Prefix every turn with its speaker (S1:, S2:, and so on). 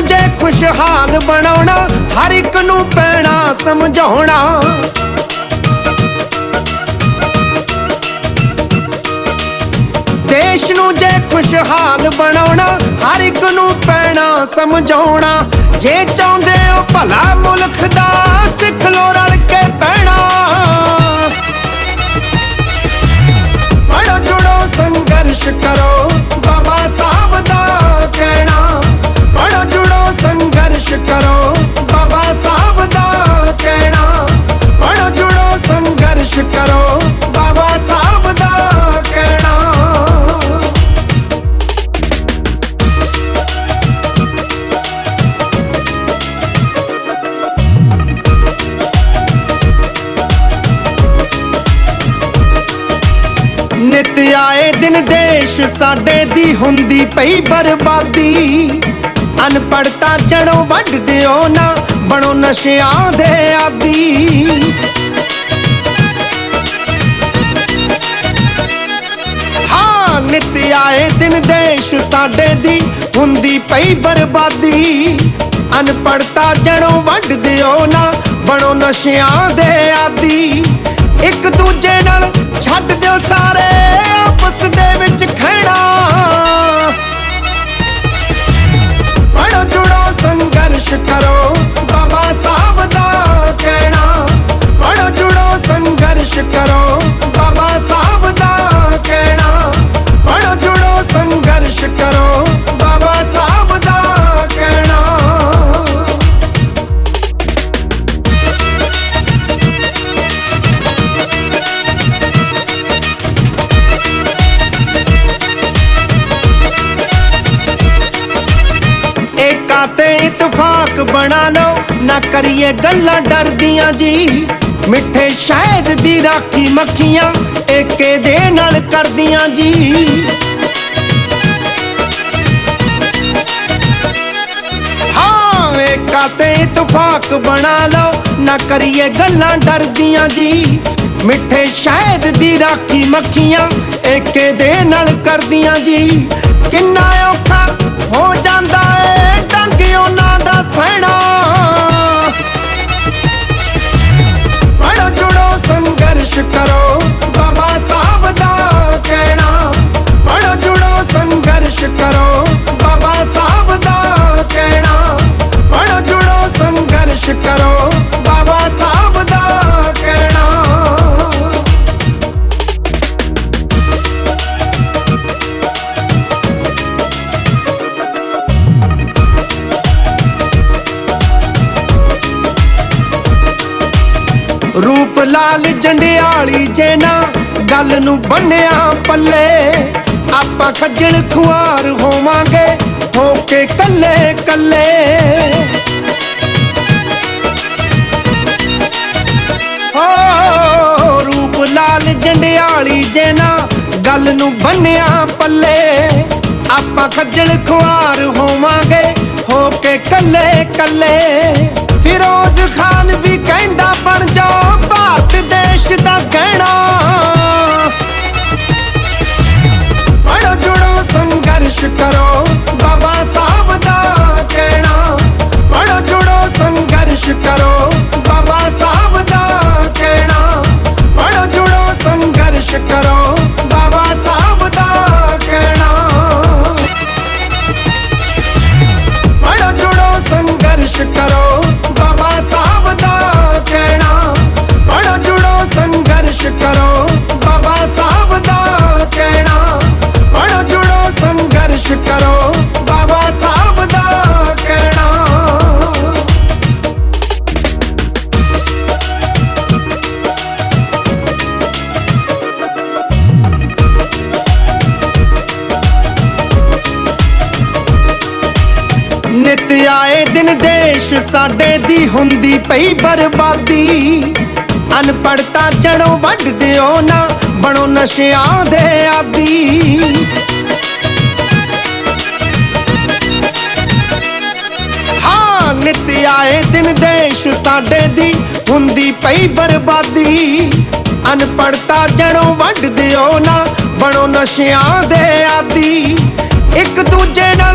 S1: ਨੂੰ ਜੇ ਖੁਸ਼ਹਾਲ ਬਣਾਉਣਾ, ਹਰ ਇੱਕ ਨੂੰ ਪੈਣਾ ਸਮਝਾਉਣਾ। ਦੇਸ਼ ਨੂੰ ਜੇ ਖੁਸ਼ਹਾਲ ਬਣਾਉਣਾ, ਹਰ ਇੱਕ ਨੂੰ ਪੈਣਾ ਸਮਝਾਉਣਾ। ਜੇ ਚਾਹੁੰਦੇ ਹੋ ਭਲਾ ਮੁਲਕ ਦਾ ਸਿੱਖ ਲੋ ਨਿਤ ਆਏ ਦਿਨ ਦੇਸ਼ ਸਾਡੇ ਦੀ ਹੁੰਦੀ ਪਈ ਬਰਬਾਦੀ। ਅਨਪੜਤਾ ਜੜੋਂ ਵੱਢ ਦਿਓ ਨਾ, ਬਣੋ ਨਸ਼ਿਆਂ ਦੇ ਆਦੀ। ਹਾਂ, ਨਿਤ ਆਏ ਦਿਨ ਦੇਸ਼ ਸਾਡੇ ਦੀ ਹੁੰਦੀ ਪਈ ਬਰਬਾਦੀ। ਅਨਪੜਤਾ ਜੜੋਂ ਵੱਢ ਦਿਓ ਨਾ, ਬਣੋ ਨਸ਼ਿਆਂ ਦੇ ਆਦੀ। ਇੱਕ ਦੂਜੇ ਨਾਲ ਛੱਡ ਦਿਓ ਸਾਰੇ। ਇਤਫਾਕ ਬਣਾ ਲਓ, ਨਾ ਕਰੀਏ ਗੱਲਾਂ ਡਰਦੀਆਂ ਜੀ। ਮਿੱਠੇ ਸ਼ਹਿਦ ਦੀ ਰਾਖੀ ਮੱਖੀਆਂ ਏਕੇ ਦੇ ਨਾਲ ਕਰਦੀਆਂ ਜੀ। ਹਾਂ, ਏਕਾ ਤੇ ਇਤਫਾਕ ਬਣਾ ਲਓ, ਨਾ ਕਰੀਏ ਗੱਲਾਂ ਡਰਦੀਆਂ ਜੀ। ਮਿੱਠੇ ਸ਼ਹਿਦ ਦੀ ਰਾਖੀ ਮੱਖੀਆਂ ਏਕੇ ਦੇ ਨਾਲ ਕਰਦੀਆਂ ਜੀ। ਕਿੰਨਾ ਔਖਾ ਹੋ ਜਾਂਦਾ ਏ। ਰੂਪ ਲਾਲ ਜੰਡਿਆਲੀ ਜੇ ਨਾ ਗੱਲ ਨੂੰ ਬੰਨਿਆ ਪੱਲੇ, ਆਪਾਂ ਖੱਜਲ ਖੁਆਰ ਹੋਵਾਂਗੇ, ਹੋ ਕੇ ਕੱਲੇ ਕੱਲੇ। ਹੋ, ਰੂਪ ਲਾਲ ਜੰਡਿਆਲੀ ਜੇ ਨਾ ਗੱਲ ਨੂੰ ਬੰਨਿਆ ਪੱਲੇ, ਆਪਾਂ ਖੱਜਲ ਖੁਆਰ ਹੋਵਾਂਗੇ, ਹੋ ਕੇ ਕੱਲੇ ਕੱਲੇ। ਫਿਰੋਜ਼ ਖਾਨ ਵੀ ਕਹਿੰਦਾ ਸਾਡੇ ਦੀ ਹੁੰਦੀ ਪਈ ਬਰਬਾਦੀ। ਅਨਪੜਤਾ ਜੜੋਂ ਵੱਢ ਦਿਓ ਨਾ, ਬਣੋ ਨਸ਼ਿਆਂ ਦੇ ਆਦੀ। ਹਾਂ, ਨਿਤ ਆਏ ਦਿਨ ਦੇਸ਼ ਸਾਡੇ ਦੀ ਹੁੰਦੀ ਪਈ ਬਰਬਾਦੀ। ਅਨਪੜਤਾ ਜੜੋਂ ਵੱਢ ਦਿਓ ਨਾ, ਬਣੋ ਨਸ਼ਿਆਂ ਦੇ ਆਦੀ। ਇੱਕ ਦੂਜੇ ਨਾਲ